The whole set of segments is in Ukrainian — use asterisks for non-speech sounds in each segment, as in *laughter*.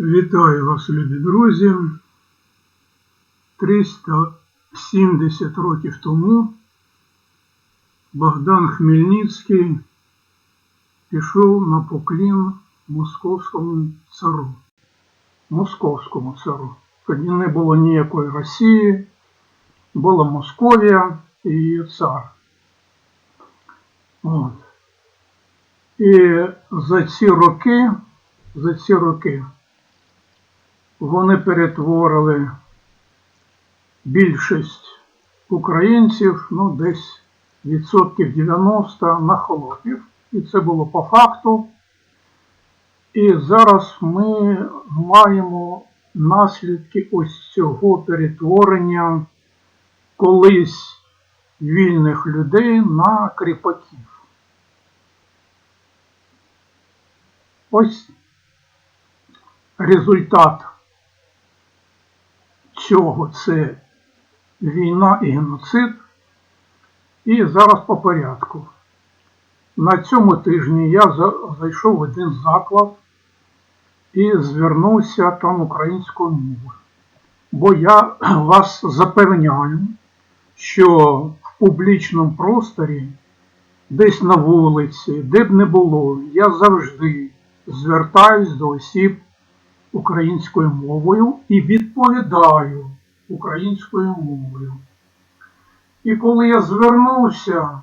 Вітаю вас, любі друзі. 370 років тому Богдан Хмельницький пішов на поклін московському цару. Московському цару. Тоді не було ніякої Росії, була Московія і її цар. От. І за ці роки, за ці роки вони перетворили більшість українців, ну десь відсотків 90 на холопів. І це було по факту. І зараз ми маємо наслідки ось цього перетворення колись вільних людей на кріпаків. Ось результат цього це війна і геноцид. І зараз по порядку. На цьому тижні я зайшов в один заклад і звернувся там українською мовою. Бо я *clears throat* вас запевняю, що в публічному просторі, десь на вулиці, де б не було, я завжди звертаюсь до осіб українською мовою і відповідаю українською мовою. І коли я звернувся,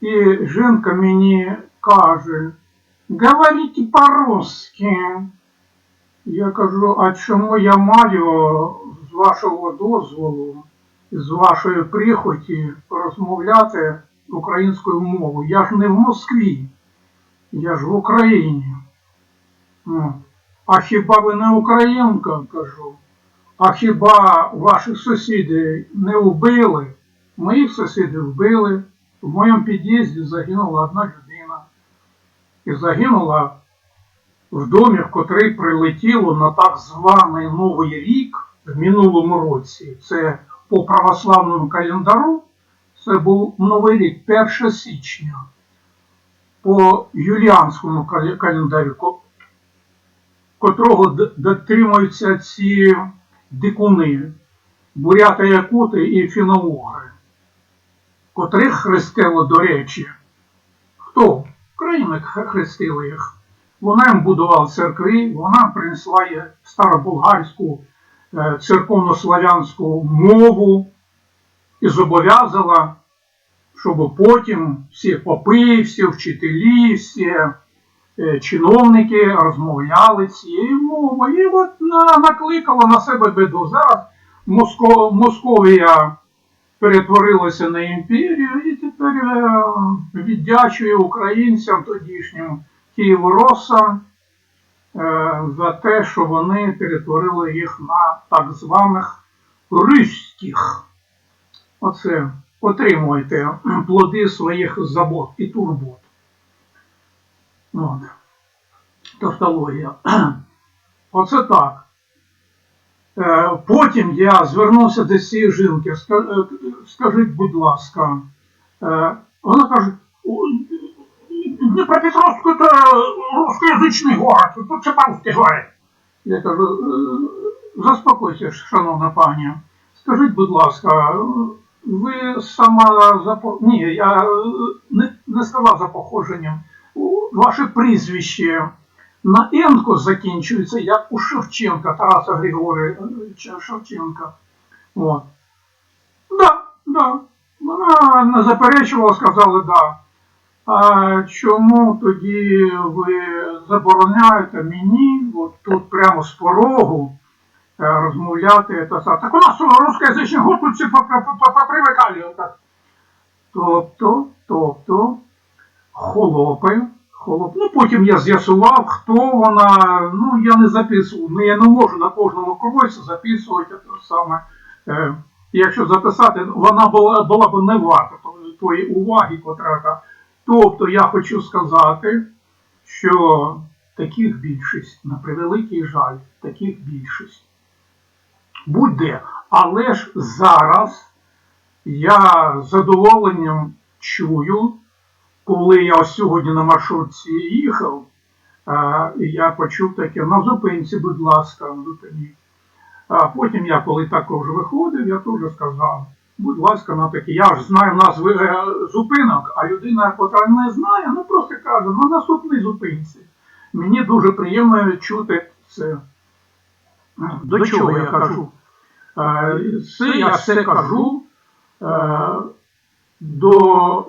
і жінка мені каже, говорите по-русски. Я кажу, а чому я маю з вашого дозволу, з вашої прихоті розмовляти українською мовою? Я ж не в Москві, я ж в Україні. А хіба ви не українка, кажу? А хіба ваші сусіди не вбили? Моїх сусідів вбили. В моєму під'їзді загинула одна людина. І загинула в домі, в котрий прилетіло на так званий Новий рік в минулому році. Це по православному календару. Це був Новий рік, 1 січня. По юліанському календарю, котрого дотримуються ці дикуни, буряти якути і фіноугри, котрих хрестило, до речі, хто? Українок х- хрестили їх. Вона їм будувала церкви, вона принесла старобулгарську е, церковнослав'янську мову і зобов'язала, щоб потім всі попи, всі вчителі, всі чиновники розмовляли цією мовою. І от на- накликала на себе біду. Зараз Московія перетворилася на імперію і тепер е, віддячує українцям тодішнім Києворосам е, за те, що вони перетворили їх на так званих руських. Оце отримуйте плоди своїх забот і турбот. От. Тавтологія. *clears throat* Оце так. Е, Потім я звернувся до цієї жінки. Ска- е, Скажіть, будь ласка, Е, вона каже, «О, Днепропетровск это русскоязычный город, тут все по-русски говорять. Я кажу, «Е, заспокойтесь, шановна пані. Скажіть, будь ласка, ви сама за по- Ні, я е, не, не сказав за походженням. Ваше прізвище на Енко закінчується, як у Шевченка, Тараса Григоровича Шевченка. От. Да, да. Вона не заперечувала, сказали да. А чому тоді ви забороняєте мені от тут прямо з порогу е, розмовляти та Так у нас русскоязичний год тут всі по- по- по- попривикали. Тобто, тобто, холопи, холоп. Ну потім я з'ясував, хто вона. Ну я не записував. Ну я не можу на кожному кроці записувати те саме. Е, якщо записати, вона була, була б не варта тої- уваги, котра. Тобто я хочу сказати, що таких більшість, на превеликий жаль, таких більшість. Будь-де. Але ж зараз я з задоволенням чую, коли я ось сьогодні на маршрутці їхав, А, я почув таке, на зупинці, будь ласка, зупиніть. А потім я, коли також виходив, я теж сказав, будь ласка, на такі. Я ж знаю назви е, зупинок, а людина, яка не знає, ну просто каже, на наступній зупинці. Мені дуже приємно чути це. До чого я кажу? Е, Це я все кажу е, до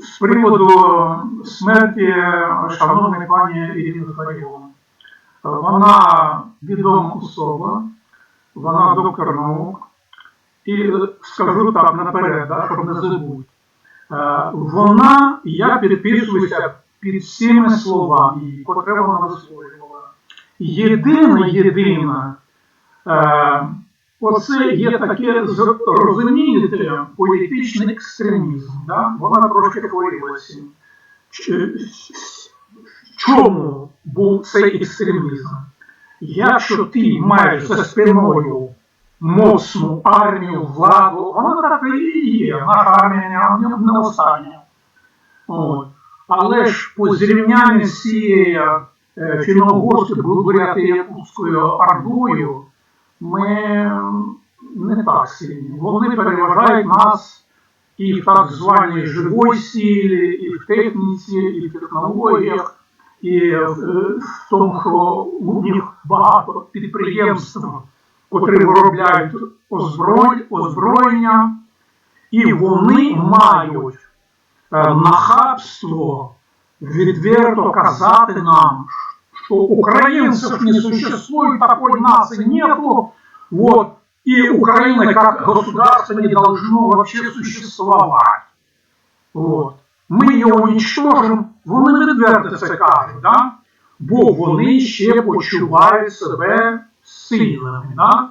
з при- з приводу смерті шановної пані Ірини Фаріон. Вона відома особа, вона доктор наук. І скажу так наперед, да, щоб не забудь. Е, Вона, я підписуюся під всіма словами, котре вона висловлювала. Єдина, єдина, е, оце є таке, розумієте, політичний екстремізм. Да? Вона трошки хворілася. Чому був цей екстремізм? Якщо ти маєш за спиною моцну армію, владу, вона так і є. Наша армія не, остання. Але ж по зрівнянні з цією е, фінно-угорською, якутською ми не так сильні. Вони переважають нас і в так званій живій силі, і в техніці, і в технологіях, і е, в тому, що у них багато підприємств, котрі виробляють озброєння, і вони мають е, нахабство відверто казати нам, що українців не существует, такой нации нету, вот, и Украина как государство не должно вообще существовать. Вот. Ми його уничтожимо, вони відверто це кажуть, да? бо вони ще почувають себе сильними. Да?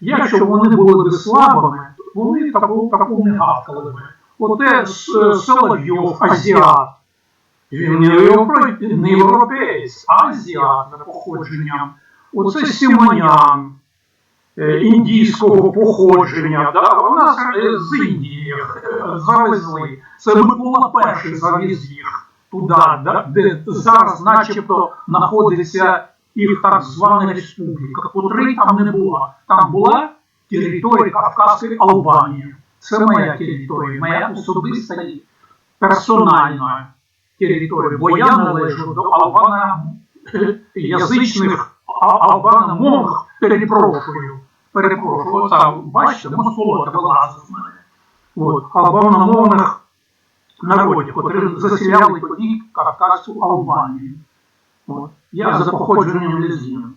Якщо вони були б слабими, вони таку, таку не гавкали б. Оте Соловйов, азіат, він не, європе- не європеєць, азіат за походженням. Оце Сімонян е, індійського походження. Да? Вона з, Індії е, завезли. Це Микола перший завіз їх туди, де зараз начебто знаходиться їх так звана республіка, котрої там не була. Там була територія Кавказської Албанії. Це моя територія, моя особиста персональна територія, бо я належу до албана язичних албаномовних, перепрошую, перепрошую, оце, бачите, мосолота вилазить з мене. Албаномовних народів, котрі заселяли тоді Кавказську Албанію. От. Я за походженням лезгін.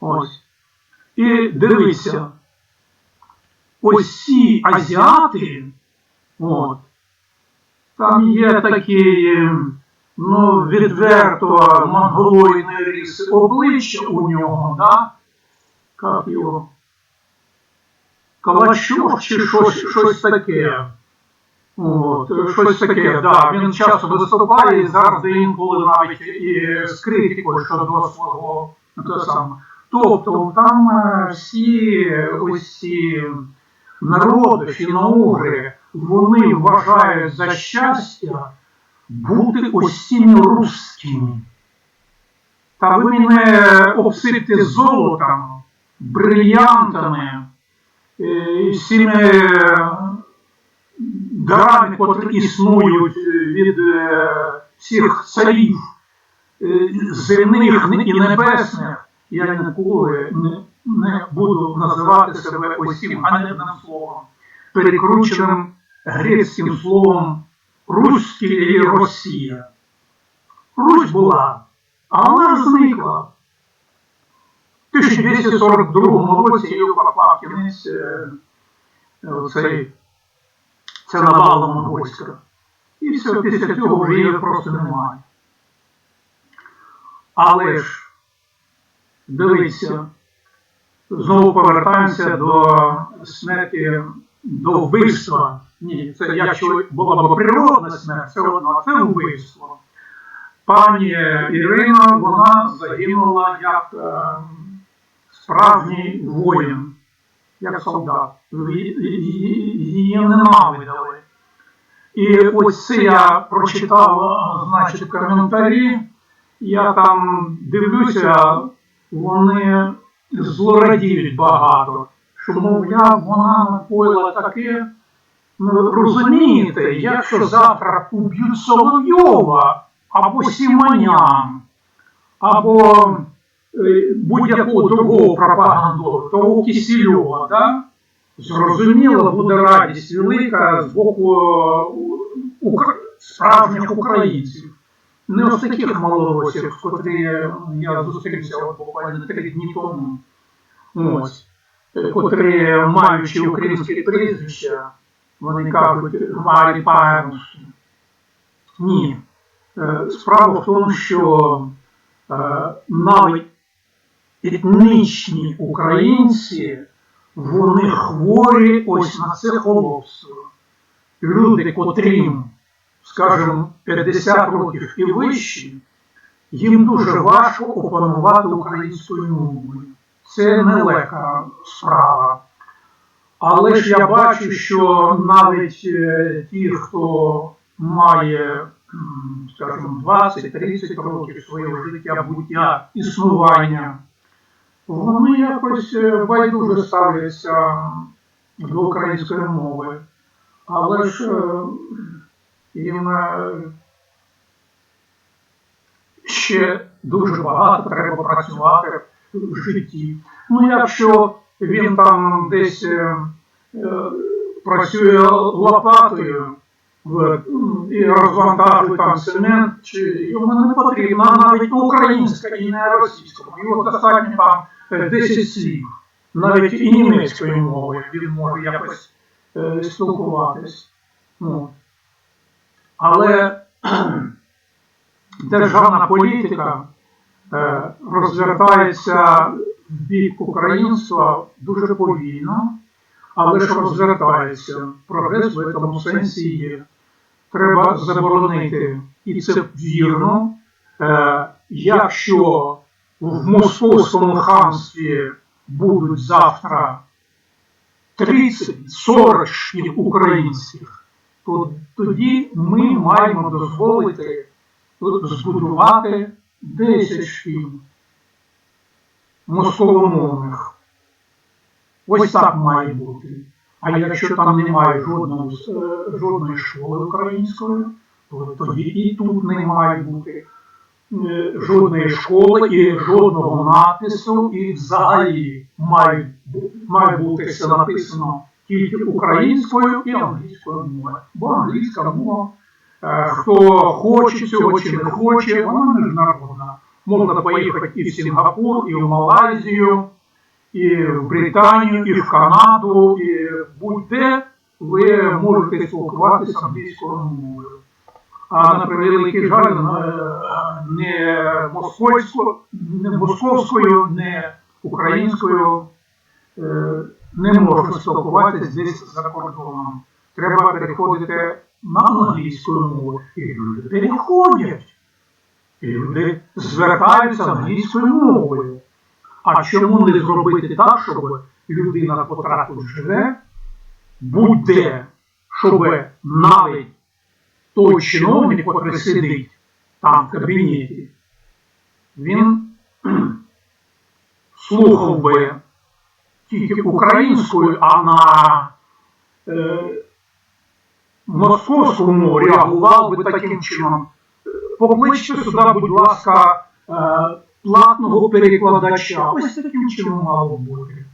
Ось. І дивися, ось ці азіати, от, там є такі, ну, відверто монголоїдні риси обличчя у нього, да? Як його? Калачов чи щось, щось таке. От, щось таке, да. Він часто виступає і зараз інколи навіть і з критикою щодо свого те саме. Тобто там е, всі ці народи, фіноугри, вони вважають за щастя бути цими русскими. Та ви мене обсипте золотом, брильянтами, е, всіми дарами, котрі існують від е, всіх царів е, земних і небесних, я ніколи не, не буду називати себе ось цим ганебним словом, перекрученим грецьким словом руський і Росія. Русь була, а вона зникла. В 1242 році її попав кінець е, цей це навала. І все, після цього вже її просто немає. Але ж, дивіться, знову повертаємося до смерті, до вбивства. Ні, це якщо була б природна смерть, все одно, це вбивство. Пані Ірина, вона загинула як е, справжній воїн, як солдат. Її ненавидали. І ось це я прочитав, значить, коментарі я там дивлюся, вони злорадіють багато, що, мовляв, вона напоїла таке. Ну, розумієте, якщо завтра уб'ють Соловйова або Сіманян, або е, будь-якого другого пропагандора, того Кисельова, да? зрозуміло, буде радість велика з боку е, справжніх українців. Не ось таких малоросів, котрі я зустрівся буквально три дні тому. Ось, котрі, маючи українське прізвище, вони кажуть Гварі Пайрус. Ні. Е, Справа в тому, що е, навіть етнічні українці, вони хворі ось на це холопство. Люди, котрим, скажімо, 50 років і вищі, їм дуже важко опанувати українською мовою. Це нелегка справа. Але ж я бачу, що навіть е, ті, хто має, скажімо, 20-30 років свого життя, буття, існування, вони якось е, байдуже ставляться до української мови. Але ж е, їм е, ще дуже багато треба працювати в житті. Ну, якщо він там десь е, е, працює лопатою в- і розвантажує там цемент, чи йому не потрібна навіть українська і не російська. Його достатньо там е, 10 слів. Навіть і німецькою мовою він може якось е, спілкуватись. Ну. Але державна політика е, розвертається в бік українства дуже повільно, але ж розвертається. Прогрес в цьому сенсі є. Треба заборонити, і це вірно, е, якщо в московському ханстві будуть завтра 30-40 шкіл українських, то тоді ми маємо дозволити збудувати 10 шкіл московомовних. Ось так має бути. А якщо там немає жодного, е, жодної школи української, то тоді і тут не має бути е, жодної школи і жодного напису, і взагалі має, має бути все написано тільки українською і англійською мовою. Бо англійська мова, е, хто хоче цього чи не хоче, вона міжнародна. Можна поїхати і в Сінгапур, і в Малайзію, і в Британію, і в Канаду, і будь-де ви можете спілкуватися англійською мовою. А на превеликий жаль, не московською, не московською, не українською не можна спілкуватися десь за кордоном. Треба переходити на англійську мову. І люди переходять. І люди звертаються англійською мовою. А чому не зробити так, щоб людина, котра тут живе, будь-де, щоб навіть той чиновник, який сидить там в кабінеті, він *clears throat* слухав би тільки українською, а на е, московську мову реагував би таким чином. Покличте сюди, будь ласка, е, платного перекладача. Ось таким чином мало бути.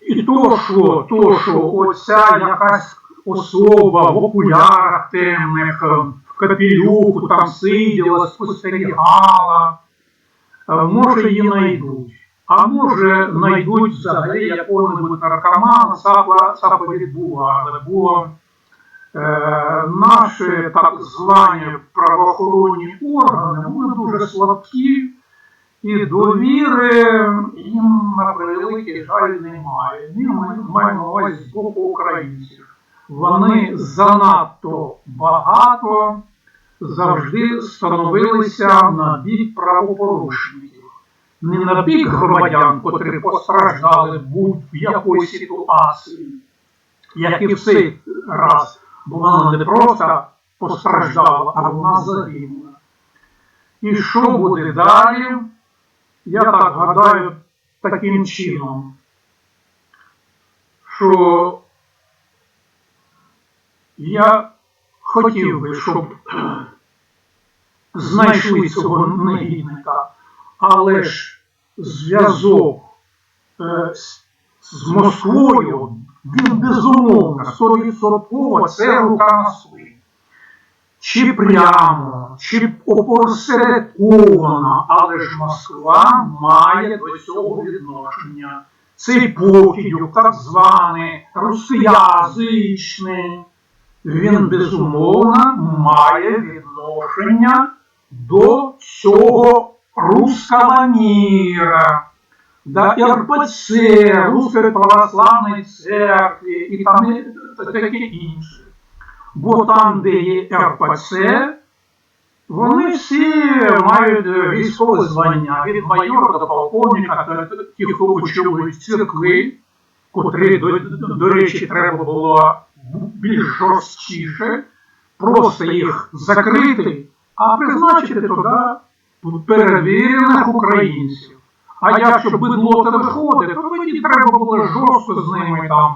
І то, що, то, що оця якась особа в окулярах темних, е, в капелюху там сиділа, спостерігала, е, може її знайдуть. А може знайдуть взагалі якого-небудь наркомана, сапа, сапа відбували. Бо е, наші так звані правоохоронні органи вони дуже слабкі, і довіри їм на превеликий жаль немає. Ми маємо ось з боку українців. Вони занадто багато завжди становилися на бік правопорушників. Не на бік громадян, котрі постраждали будь-якої ситуації, як і в цей раз, бо вона не просто постраждала, а вона загинула. І що буде далі? Я так гадаю таким чином, що я хотів би, щоб знайшли цього негідника, але ж зв'язок е, з, з Москвою, він безумовно, 100% це рука Москви. Чи прямо, чи опосередковано, але ж Москва має до цього відношення. Цей покидюк, так званий русоязичний, він безумовно має відношення до цього русского міра, до РПЦ, Руської православної церкви і там таке інше. Бо там, де є РПЦ, вони всі мають військове звання від майора до полковника, та ті, хто очолюють церкви, котрі, до, до речі, треба було більш жорсткіше, просто їх закрити, а призначити туди перевірених українців. А якщо бидло те виходить, то тоді треба було жорстко з ними там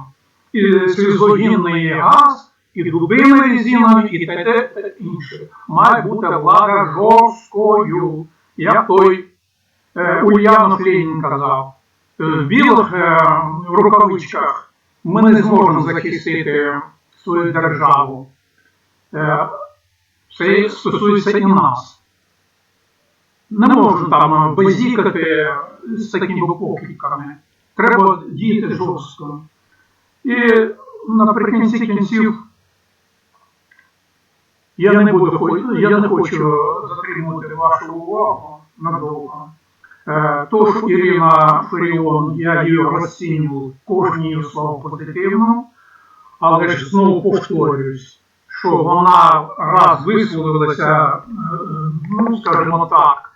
і слізогінний газ, і дубини резинові, і те, те, те інше. Має бути влада жорсткою, як той е, Ульянов Ленін казав. Е, В білих е, рукавичках ми не зможемо захистити свою державу. Е, Це стосується і нас. Не можна там базікати з такими покидьками. Треба діяти жорстко. І наприкінці кінців я не буду я не хочу затримувати вашу увагу надовго. Е, Тож Ірина Фаріон, я її розцінював кожні слово позитивно, але ж знову повторююсь, що вона раз висловилася, е, ну скажімо так,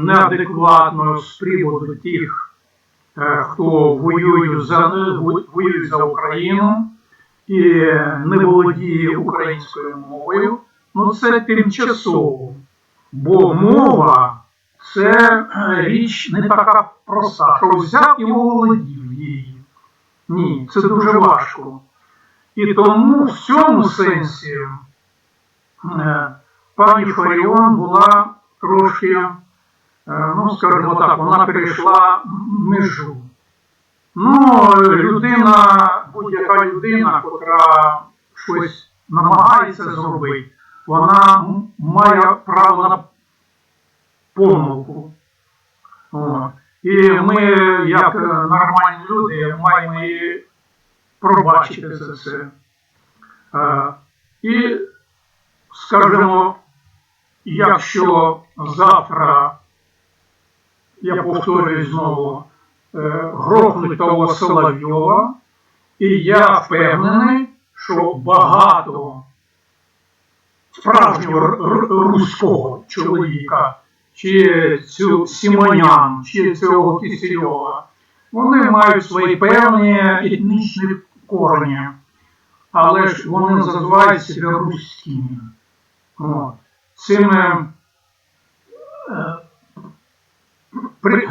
неадекватно з приводу тих, е, хто воює за, воює за Україну і не володіє українською мовою, ну це тимчасово. Бо мова це е, річ не така проста, що взяв і володів її. Ні, це дуже важко. І тому в цьому сенсі е, пані Фаріон була трошки, е, ну скажімо так, вона перейшла межу. Ну, людина, будь-яка людина, яка щось намагається зробити, вона має право на помилку. І ми, як е, нормальні люди, маємо і пробачити це все. Е, І, скажімо, якщо завтра, я повторюю знову, е, грохнуть того Соловйова, і я впевнений, що багато справжнього руського чоловіка, чи цю Сімонян, чи цього Кисельова, вони мають свої певні етнічні корені, але ж вони називають себе руськими. Цими е, при,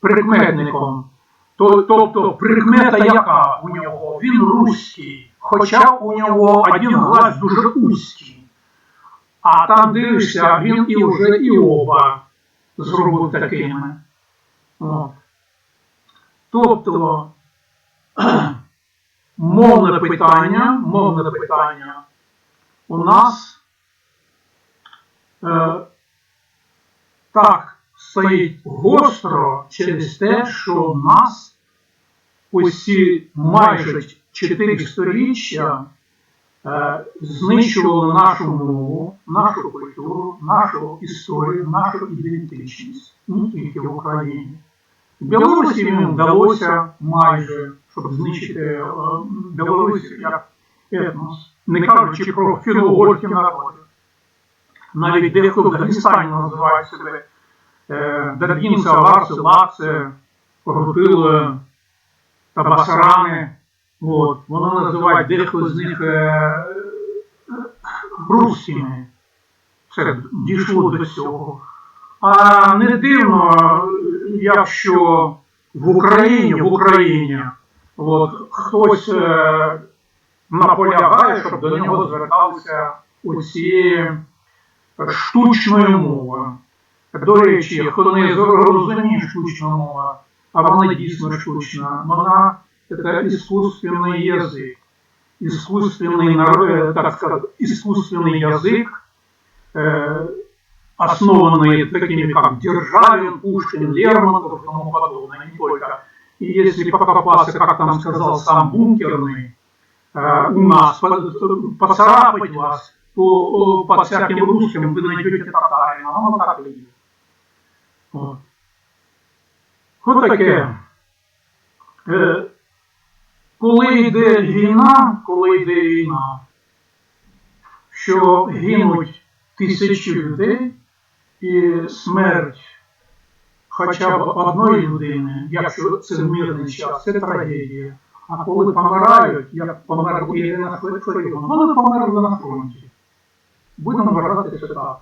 прикметником. Тобто прикмета яка у нього? Він руський, хоча у нього один глаз дуже узький. А там дивишся, він і вже і оба зробив такими. От. Тобто *clears throat* мовне питання, мовне питання у нас е, так стоїть гостро через те, що в нас усі майже чотири сторіччя е, знищували нашу мову, нашу культуру, нашу історію, нашу ідентичність, не тільки в Україні. В Білорусі їм вдалося майже, щоб знищити е, Білорусь як етнос, не кажучи про фіно-угорські народи. Навіть дехто в Дагестані називає себе е, даргінці, аварці, лакці, та басарани. От, вони називають дехто з них е, е, це дійшло до цього. А не дивно, якщо в Україні, в Україні, от, хтось е, наполягає, щоб до нього зверталися усі штучною мовою. До речі, хто не розуміє штучна мова, а вона дійсно штучна, вона це іскусственний язик. Искусственный, нар- так сказать, искусственный язык, э, основанный такими, как Державин, Пушкин, Лермонтов и тому подобное, не только. И если покопаться, как там сказал сам Бункерный, э, у нас, по- поцарапать вас, то э, под всяким русским вы найдете татарина, а оно так и есть. Вот таке. Е, коли йде війна, коли йде війна, що гинуть тисячі людей і смерть хоча б одної людини, якщо це мирний час, це трагедія. А коли помирають, як помер Ірина Фаріон, вони померли на фронті. Будемо вважати це так.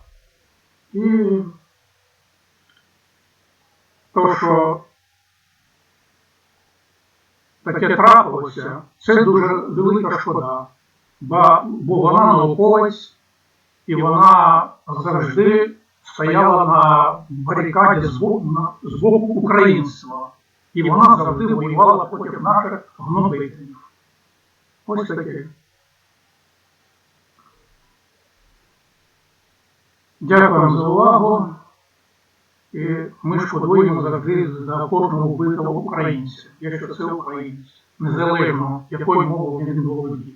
І то, що таке трапилося, це дуже велика шкода. Бо, бо вона науковець, і вона завжди стояла на барикаді з боку, на- з боку українства. І вона завжди воювала проти наших гнобителів. Ось таке. Дякую за увагу. І ми шкодуємо завжди за кожного вбитого українця, якщо це українець, незалежно якою мовою він володіє.